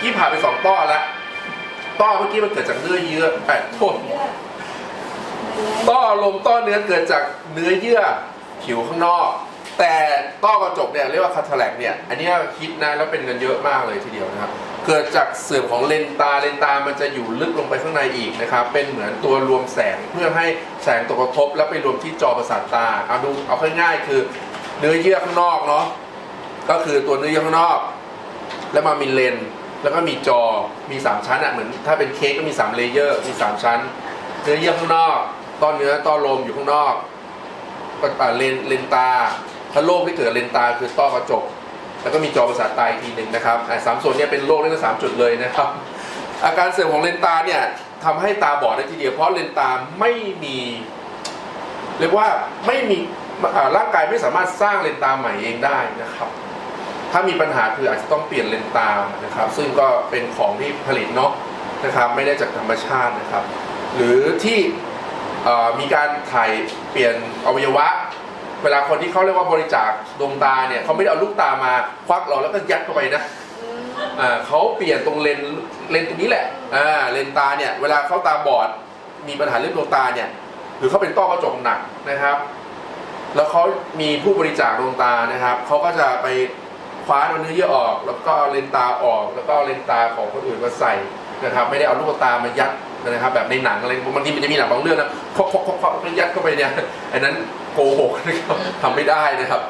กี้ผ่านไปสองต้อแล้วต้อเมื่อกี้มันเกิดจากเนื้อเยื่อแปดโทษต้อลมต้อเนื้อเกิดจากเนื้อเยื่อผิวข้างนอก แต่ต้อกระจกเนี่ยเรียกว่าคาทาแลกเนี่ย อันนี้คิดนะแล้วเป็นเงินเยอะมากเลยทีเดียวนะครับ เกิดจากเสื่อมของเลนตาเลนตามันจะอยู่ลึกลงไปข้างในอีกนะครับ เป็นเหมือนตัวรวมแสงเพื่อให้แสงตกกระทบ แล้วไปรวมที่จอประสาทตาเอาดูเอาง่ายๆคือเนื้อเยื่อข้างนอกเนาะก็คือตัวเนื้อเยื่อข้างนอก แล้วมามีเลนส์ แล้วก็มีจอมี 3 ชั้นอะเหมือนถ้าเป็นเค้กก็มี3เลเยอร์มี3ชั้น เนื้อเยื่อข้างนอกต้อนเนื้อต้อลมอยู่ข้างนอกเลนเลนตา ถ้าโรคที่เกิดเลนตาคือต้อกระจก แล้วก็มีจอประสาทตาอีกทีหนึ่งนะครับสามส่วนนี้เป็นโรคได้ทั้งสามจุดเลยนะครับ อาการเสื่อมของเลนตาเนี่ยทำให้ตาบอดได้ทีเดียวเพราะเลนตาไม่มีเรียกว่าไม่มีร่างกายไม่สามารถสร้างเลนตาใหม่เองได้นะครับ ถ้ามีปัญหาคืออาจจะต้องเปลี่ยนเลนส์ตามนะครับ ซึ่งก็เป็นของที่ผลิตเนาะนะครับ ไม่ได้จากธรรมชาตินะครับ หรือที่มีการถ่ายเปลี่ยนอวัยวะ เวลาคนที่เขาเรียกว่าบริจาคดวงตาเนี่ยเขาไม่ได้เอาลูกตามาควักเราแล้วก็ยัดเข้าไปนะอ่าเขาเปลี่ยนตรงเลนเลนตรงนี้แหละอ่าเลนตาเนี่ยเวลาเขาตาบอดมีปัญหาเรื่องดวงตาเนี่ยหรือเขาเป็นต้อกระจกหนักนะครับ แล้วเขามีผู้บริจาคดวงตานะครับเขาก็จะไป คว้าเอาเนื้อเยื่อออก แล้วก็เลนตาออก แล้วก็เลนตาของคนอื่นมาใส่นะครับ ไม่ได้เอาลูกตามายัดนะครับ แบบในหนังอะไรบางทีมันจะมีหนังบางเรื่องนะพกพกพกพกยัดเข้าไปเนี่ยอันนั้นโกหกนะครับทำไม่ได้นะครับ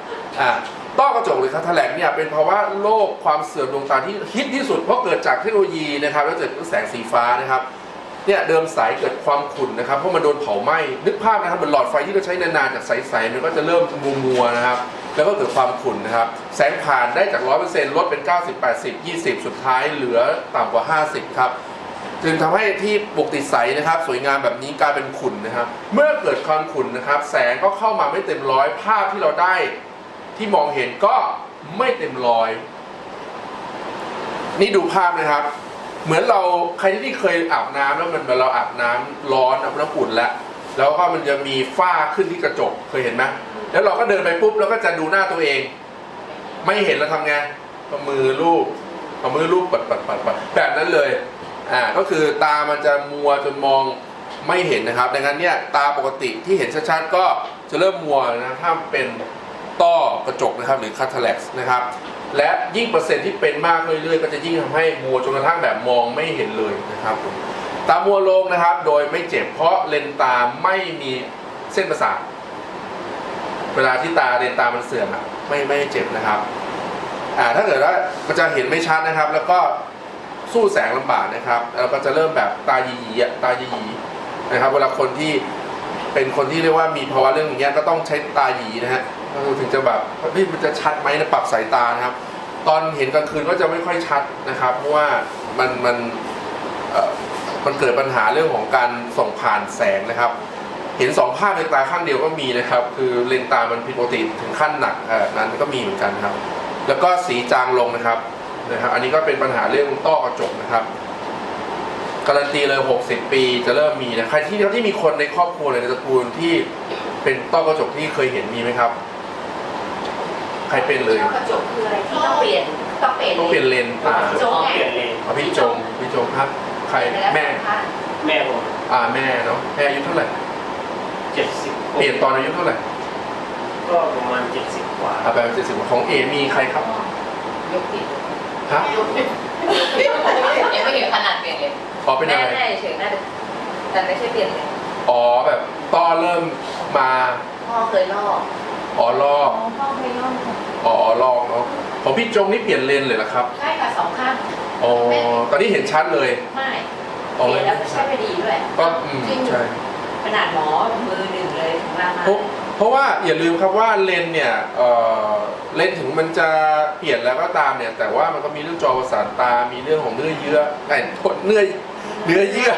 อ่าต้อกระจกหรือคาทาแลกเนี่ยเป็นภาวะโรคความเสื่อมดวงตาที่ฮิตที่สุดเพราะเกิดจากเทคโนโลยีนะครับแล้วเกิดแสงสีฟ้านะครับ เนี่ยเดิมใสเกิดความขุ่นนะครับเพราะมันโดนเผาไหม้นึกภาพนะครับเหมือนหลอดไฟที่เราใช้นานๆจากใสๆมันก็จะเริ่มมัวมัวๆนะครับแล้วก็เกิดความขุ่นนะครับ แสงผ่านได้จาก 100%ลดเป็น 90 80 20 สุดท้ายเหลือต่ำกว่า 50 ครับจึงทำให้ที่ปกติใสนะครับ สวยงามแบบนี้กลายเป็นขุ่นนะครับ เมื่อเกิดความขุ่นนะครับ แสงก็เข้ามาไม่เต็มร้อยภาพที่เราได้ ที่มองเห็นก็ไม่เต็มร้อย นี่ดูภาพนะครับ เหมือนเราใครที่เคยอาบน้ำแล้วมันเหมือนเราอาบน้ำร้อนอาบน้ำอุ่นแล้วแล้วก็มันจะมีฝ้าขึ้นที่กระจกเคยเห็นไหมแล้วเราก็เดินไปปุ๊บแล้วก็จะดูหน้าตัวเอง ไม่เห็นแล้วทำไงเอามือลูบเอามือลูบปัดปัดปัดปัดแบบนั้นเลยอ่าก็คือตามันจะมัวจนมองไม่เห็นนะครับ ดังนั้นเนี่ยตาปกติที่เห็นชัดๆก็จะเริ่มมัวนะถ้าเป็นต้อกระจกนะครับหรือคาทาล็กนะครับ และยิ่งเปอร์เซ็นต์ที่เป็นมากเรื่อยๆ ก็จะยิ่งทำให้มัวจนกระทั่งแบบมองไม่เห็นเลยนะครับตามัวลงนะครับ โดยไม่เจ็บเพราะเลนตาไม่มีเส้นประสาทเวลาที่ตาเลนตามันเสื่อมอะไม่ไม่เจ็บนะครับอ่าถ้าเกิดว่ามันจะเห็นไม่ชัดนะครับ แล้วก็สู้แสงลำบากนะครับแล้วก็จะเริ่มแบบตาหยีๆอะตาหยีๆนะครับ เวลาคนที่เป็นคนที่เรียกว่ามีภาวะเรื่องอย่างเงี้ยก็ต้องใช้ตาหยีนะฮะ ถึงจะแบบเฮ้ยมันจะชัดไหมนะปรับสายตานะครับ ตอนเห็นกลางคืนก็จะไม่ค่อยชัดนะครับ เพราะว่ามันมันเอ่อมันเกิดปัญหาเรื่องของการส่งผ่านแสงนะครับ เห็นสองภาพในตาข้างเดียวก็มีนะครับ คือเลนส์ตามันผิดปกติถึงขั้นหนักเอ่อนั้นก็มีเหมือนกันครับ แล้วก็สีจางลงนะครับนะครับ อันนี้ก็เป็นปัญหาเรื่องต้อกระจกนะครับ การันตีเลย 60 ปีจะเริ่มมีนะใครที่ที่มีคนในครอบครัวในตระกูลที่เป็นต้อกระจกที่เคยเห็นมีไหมครับ ใครเป็นเลยต้อกระจกคืออะไรที่ต้องเปลี่ยนต้องเปลี่ยนต้องเปลี่ยนเลนส์ตาจงต้องไงเปลี่ยนเลนเอาพี่จงพี่จงครับ ใครแม่แม่ผมอ่าแม่เนาะแม่อายุเท่าไหร่เจ็ดสิบเปลี่ยนตอนอายุเท่าไหร่ก็ประมาณเจ็ดสิบกว่าอ่าแปลว่าเจ็ดสิบของเอมีใครครับยกผิดฮะยกผิดยังไม่เห็นขนาดเปลี่ยนเลยอ๋อเป็นแม่อะไรแม่เฉยๆน่าจะแต่ไม่ใช่เปลี่ยนเลยอ๋อแบบต้อเริ่มมาพ่อเคยลอก อ๋อลอกพ่อเคยลอกอ๋อลอกเนาะของพี่จงนี่เปลี่ยนเลนส์เลยเหรอครับใช่ค่ะสองข้างอ๋อตอนนี้เห็นชัดเลยไม่อ๋อเปลี่ยนแล้วก็ใช้ไม่ดีด้วยก็อืมใช่ ขนาดหมอมือหนึ่งเลยถึงมามาเพราะเพราะว่าอย่าลืมครับว่าเลนส์เนี่ยเอ่อเลนส์ถึงมันจะเปลี่ยนแล้วก็ตามเนี่ย แต่ว่ามันก็มีเรื่องจอประสาทตา มีเรื่องของเนื้อเยื่อไอ้โทษเนื้อเนื้อเยื่อ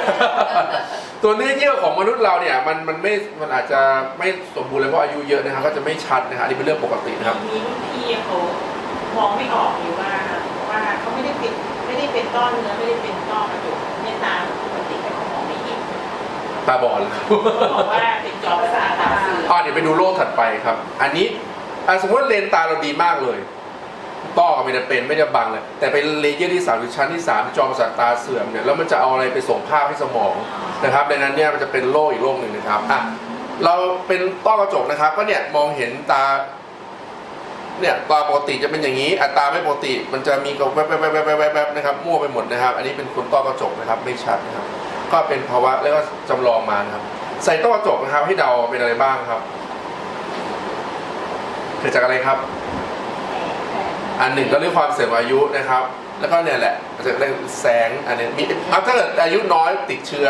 ตัวเนื้อเยื่อของมนุษย์เราเนี่ยมันมันไม่มันอาจจะไม่สมบูรณ์เลยเพราะอายุเยอะนะครับก็จะไม่ชัดนะครับอันนี้เป็นเรื่องปกตินะครับ มีรุ่นพี่เขามองไม่ออกอยู่ว่าว่าเขาไม่ได้เป็นไม่ได้เป็นต้อเนื้อไม่ได้เป็นต้อกระจกเนี่ยตาปกติแต่เขามองไม่เห็นตาบอดเลยเขาบอกว่าเป็นจอประสาทตาสื่ออ่าเดี๋ยวไปดูโลกถัดไปครับ อันนี้อะสมมติเลนส์ตาเราดีมากเลย ต้อก็ไม่ได้เป็นไม่ได้บังเลยแต่เป็นเลเยอร์ที่สามหรือชั้นที่สามจอประสาทตาเสื่อมเนี่ยแล้วมันจะเอาอะไรไปส่งภาพให้สมองนะครับดังนั้นเนี่ยมันจะเป็นโรคอีกโรคหนึ่งนะครับอะเราเป็นต้อกระจกนะครับ ก็เนี่ยมองเห็นตาเนี่ยตาปกติจะเป็นอย่างนี้อัตราไม่ปกติ มันจะมีกับแวบแวบแวบแบบแบบนะครับมั่วไปหมดนะครับ อันนี้เป็นคนต้อกระจกนะครับไม่ชัดนะครับ ก็เป็นภาวะเรียกว่าจำลองมานะครับใส่ต้อกระจกนะครับให้เดาเป็นอะไรบ้างครับเกิดจากอะไรครับ อันหนึ่งก็เรื่องความเสื่อมอายุนะครับ แล้วก็เนี่ยแหละจะเรื่องแสงอันนี้มีอะถ้าเกิดอายุน้อยติดเชื้อ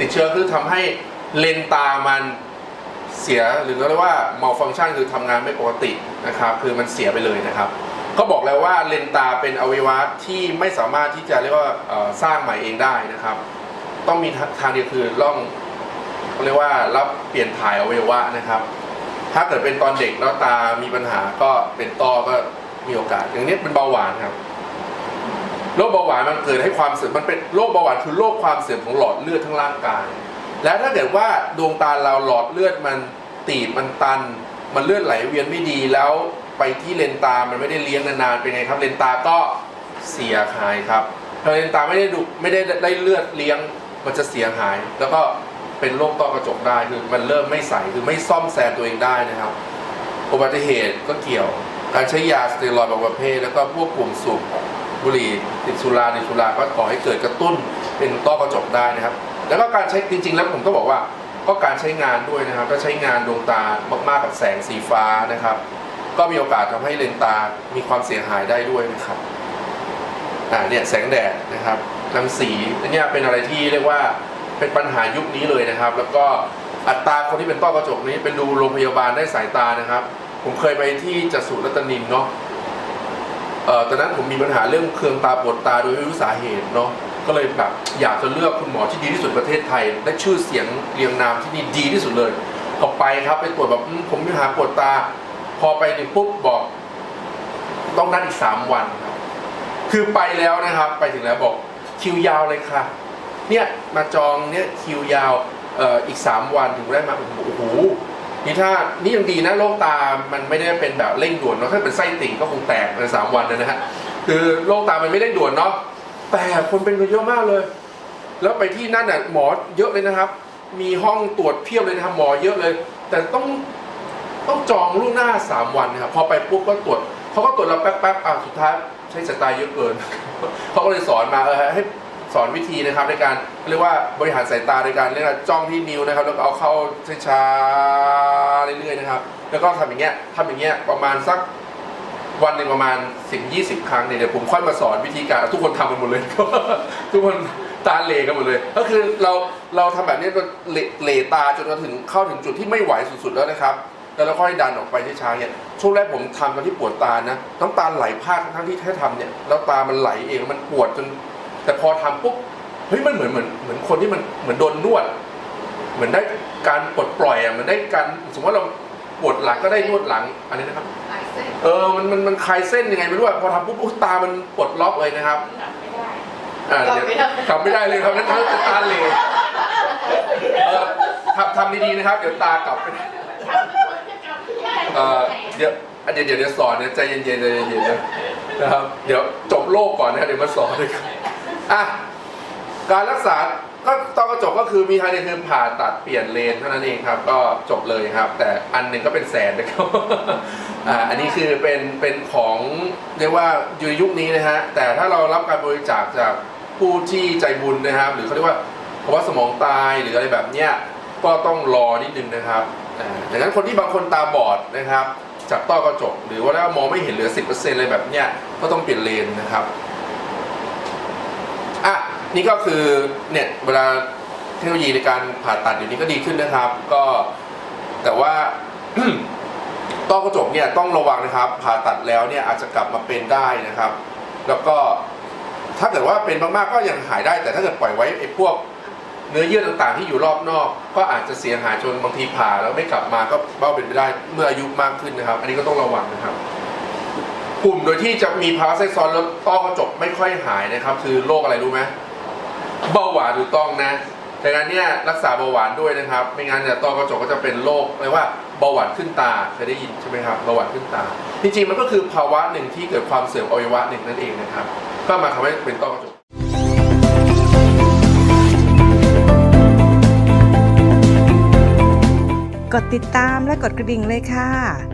ติดเชื้อคือทำให้เลนตามันเสียหรือเรียกว่า malfunction คือทำงานไม่ปกตินะครับ คือมันเสียไปเลยนะครับเขาบอกแล้วว่าเลนตาเป็นอวัยวะที่ไม่สามารถที่จะเรียกว่าสร้างใหม่เองได้นะครับ ต้องมีทางเดียวคือล่องเขาเรียกว่ารับเปลี่ยนถ่ายอวัยวะนะครับ ถ้าเกิดเป็นตอนเด็กแล้วตามีปัญหาก็เป็นต้อก็ มีโอกาส อย่างนี้เป็นเบาหวานครับโรคเบาหวานมันเกิดให้ความเสื่อมมันเป็นโรคเบาหวานคือโรคความเสื่อมของหลอดเลือดทั้งร่างกาย แล้วถ้าเกิดว่าดวงตาเราหลอดเลือดมันตีบมันตัน มันเลือดไหลเวียนไม่ดีแล้วไปที่เลนตา มันไม่ได้เลี้ยงนานๆเป็นไงครับ เลนตาก็เสียหายครับถ้าเลนตาไม่ได้ดูไม่ได้ได้เลือดเลี้ยงมันจะเสียหาย แล้วก็เป็นโรคต้อกระจกได้คือมันเริ่มไม่ใสคือไม่ซ่อมแซมตัวเองได้นะครับ อุบัติเหตุก็เกี่ยว การใช้ยาสเตียรอยด์บางประเภท แล้วก็พวกกลุ่มสูบบุหรี่ติดสุราในสุราก็ก่อให้เกิดกระตุ้นเป็นต้อกระจกได้นะครับ แล้วก็การใช้จริง ๆ แล้วผมก็บอกว่าก็การใช้งานด้วยนะครับถ้าใช้งานดวงตามากๆกับแสงสีฟ้านะครับ ก็มีโอกาสทำให้เลนตามีความเสียหายได้ด้วยนะครับอ่าเนี่ยแสงแดดนะครับรังสีเนี้ยเป็นอะไรที่เรียกว่าเป็นปัญหายุคนี้เลยนะครับ แล้วก็อัตราคนที่เป็นต้อกระจกนี้เป็นดูโรงพยาบาลได้สายตานะครับ ผมเคยไปที่จัสุรัตนินเนาะเอ่อตอนนั้นผมมีปัญหาเรื่องเคืองตาปวดตาโดยไม่รู้สาเหตุเนาะก็เลยแบบอยากจะเลือกคุณหมอที่ดีที่สุดประเทศไทย และชื่อเสียงเรียงนามที่นี่ดีที่สุดเลยก็ไปครับไปตรวจแบบผมมีปัญหาปวดตา พอไปถึงปุ๊บบอก ต้องนัดอีกสามวันครับคือไปแล้วนะครับ ไปถึงแล้วบอกคิวยาวเลยค่ะ เนี่ยมาจองเนี่ยคิวยาวเอ่ออีกสามวันถึงได้มาโอ้โห นี่ถ้านี่ยังดีนะโรคตา มันไม่ได้เป็นแบบเร่งด่วนเนาะถ้าเป็นไส้ติ่งก็คงแตกในสามวันนะฮะคือโรคตามันไม่ได้ด่วนเนาะแต่คนเป็นกันเยอะมากเลย แล้วไปที่นั่นน่ะหมอเยอะเลยนะครับ มีห้องตรวจเพียบเลยนะครับหมอเยอะเลย แต่ต้องต้องจองล่วงหน้าสามวันนะครับพอไปปุ๊บก็ตรวจเขาก็ตรวจเราแป๊บๆอะสุดท้ายใช้สายตาเยอะเกินเขาก็เลยสอนมาเออให้ สอนวิธีนะครับในการเรียกว่าบริหารสายตาในการเรียกว่าจ้องที่นิ้วนะครับ แล้วก็เอาเข้าช้าๆเรื่อยๆนะครับ แล้วก็ทำอย่างเงี้ยทำอย่างเงี้ยประมาณสักวันหนึ่งประมาณ 10 20 ครั้งเนี่ยเดี๋ยวผมค่อยมาสอนวิธีการทุกคนทำกันหมดเลย ทุกคนตาเหลกันหมดเลย ก็คือเราเราทำแบบนี้จนเหลเหลตาจนมาถึงเข้าถึงจุดที่ไม่ไหวสุดๆแล้วนะครับแล้วเราค่อยดันออกไปช้าๆเนี่ยช่วงแรกผมทำตอนที่ปวดตานะน้ำตาไหลพากทั้งที่แค่ทำเนี่ยแล้วตามันไหลเองมันปวดจน แต่พอทำปุ๊บเฮ้ยมันเหมือนเหมือนเหมือนคนที่มันเหมือนโดนนวด เหมือนได้การปลดปล่อยอะเหมือนได้การสมมติว่าเราปวดหลังก็ได้นวดหลังอันนี้นะครับไอเส้นเออมันมันมันคลายเส้นยังไงไม่รู้อะพอทำปุ๊บอุ๊ยตามันปลดล็อกเลยนะครับหลับไม่ได้ อ่าเดี๋ยวทำไม่ได้เลยครับนั้นเขาจะตาเหลเออทำทำดีๆนะครับ เดี๋ยวตากลับไปเอ่อเดี๋ยวอะเดี๋ยวเดี๋ยวเดี๋ยวสอนเดี๋ยวใจเย็นๆใจเย็นๆนะนะครับ เดี๋ยวจบโลกก่อนนะครับเดี๋ยวมาสอนเลยครับ อะการรักษาก็ต้อกระจกก็คือมีทางเดียวคือผ่าตัดเปลี่ยนเลนเท่านั้นเองครับ ก็จบเลยครับ แต่อันหนึ่งก็เป็นแสนนะครับอ่าอันนี้คือเป็นเป็นของเรียกว่าอยู่ในยุคนี้นะฮะแต่ถ้าเรารับการบริจาคจากผู้ที่ใจบุญนะครับ หรือเขาเรียกว่าภาวะสมองตายหรืออะไรแบบเนี้ยก็ต้องรอนิดนึงนะครับอ่าดังนั้นคนที่บางคนตาบอดนะครับจากต้อกระจก หรือว่าถ้ามองไม่เห็นเหลือ 10%อะไรแบบเนี้ยก็ต้องเปลี่ยนเลนนะครับ อะนี่ก็คือเนี่ยเวลาเทคโนโลยีในการผ่าตัดเดี๋ยวนี้ก็ดีขึ้นนะครับ ก็แต่ว่า ต้อกระจกเนี่ยต้องระวังนะครับ ผ่าตัดแล้วเนี่ยอาจจะกลับมาเป็นได้นะครับ แล้วก็ถ้าเกิดว่าเป็นมากๆก็ยังหายได้ แต่ถ้าเกิดปล่อยไว้ไอ้พวกเนื้อเยื่อต่างๆที่อยู่รอบนอก ก็อาจจะเสียหายจนบางทีผ่าแล้วไม่กลับมาก็เบ้าเป็นไปได้เมื่ออายุมากขึ้นนะครับ อันนี้ก็ต้องระวังนะครับ กลุ่มโดยที่จะมีภาวะแทรกซ้อนแล้วต้อกระจกไม่ค่อยหายนะครับ คือโรคอะไรรู้ไหมเบาหวานถูกต้องนะดังนั้นเนี่ยรักษาเบาหวานด้วยนะครับ ไม่งั้นเนี่ยต้อกระจกก็จะเป็นโรคเรียกว่าเบาหวานขึ้นตาเคยได้ยินใช่ไหมครับเบาหวานขึ้นตา จริงๆมันก็คือภาวะหนึ่งที่เกิดความเสื่อมอวัยวะหนึ่งนั่นเองนะครับ ก็มาทำให้เป็นต้อกระจกกดติดตามและกดกระดิ่งเลยค่ะ